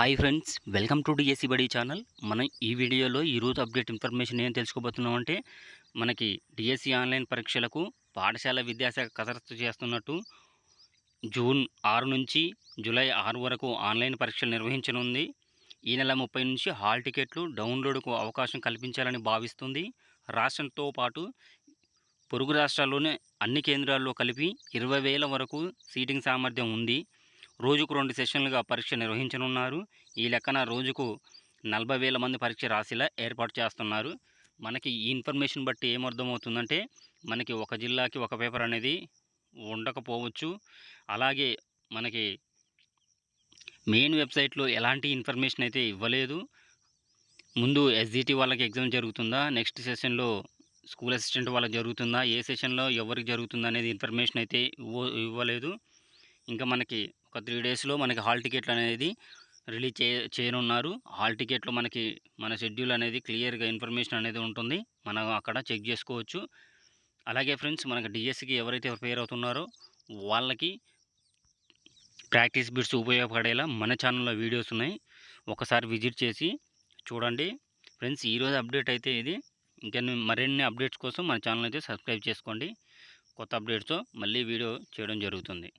Hi friends welcome to DSC బడి channel. మనం ఈ వీడియోలో ఈరోజు అప్డేట్ ఇన్ఫర్మేషన్ ఏం తెలుసుకోబోతున్నాం అంటే మనకి డిఎస్సి ఆన్లైన్ పరీక్షలకు పాఠశాల విద్యాశాఖ కసరత్తు చేస్తున్నట్టు జూన్ ఆరు నుంచి జూలై ఆరు వరకు ఆన్లైన్ పరీక్షలు నిర్వహించనుంది. ఈ నెల ముప్పై నుంచి హాల్ టికెట్లు డౌన్లోడ్కు అవకాశం కల్పించాలని భావిస్తుంది. రాష్ట్రంతో పాటు పొరుగు రాష్ట్రాల్లోనే అన్ని కేంద్రాల్లో కలిపి ఇరవై వేల వరకు సీటింగ్ సామర్థ్యం ఉంది. రోజుకు రెండు సెషన్లుగా పరీక్ష నిర్వహించనున్నారు. ఈ లెక్కన రోజుకు నలభై వేల మంది పరీక్ష రాసేలా ఏర్పాటు చేస్తున్నారు. మనకి ఈ ఇన్ఫర్మేషన్ బట్టి ఏమర్థమవుతుందంటే మనకి ఒక జిల్లాకి ఒక పేపర్ అనేది ఉండకపోవచ్చు. అలాగే మనకి మెయిన్ వెబ్సైట్లో ఎలాంటి ఇన్ఫర్మేషన్ అయితే ఇవ్వలేదు. ముందు ఎస్జిటి వాళ్ళకి ఎగ్జామ్ జరుగుతుందా? నెక్స్ట్ సెషన్లో స్కూల్ అసిస్టెంట్ వాళ్ళకి జరుగుతుందా? ఏ సెషన్లో ఎవరికి జరుగుతుందా అనేది ఇన్ఫర్మేషన్ అయితే ఇవ్వ ఇవ్వలేదు. ఇంకా మనకి ఒక త్రీ డేస్లో మనకి హాల్ టికెట్లు అనేది రిలీజ్ చే చేయనున్నారు. హాల్ టికెట్లో మనకి మన షెడ్యూల్ అనేది క్లియర్గా ఇన్ఫర్మేషన్ అనేది ఉంటుంది. మనం అక్కడ చెక్ చేసుకోవచ్చు. అలాగే ఫ్రెండ్స్ మనకి డిఎస్సికి ఎవరైతే ప్రిపేర్ అవుతున్నారో వాళ్ళకి ప్రాక్టీస్ బిట్స్ ఉపయోగపడేలా మన ఛానల్లో వీడియోస్ ఉన్నాయి. ఒకసారి విజిట్ చేసి చూడండి. ఫ్రెండ్స్ ఈరోజు అప్డేట్ అయితే ఇది. ఇంకా మరిన్ని అప్డేట్స్ కోసం మన ఛానల్ అయితే సబ్స్క్రైబ్ చేసుకోండి. కొత్త అప్డేట్స్తో మళ్ళీ వీడియో చేయడం జరుగుతుంది.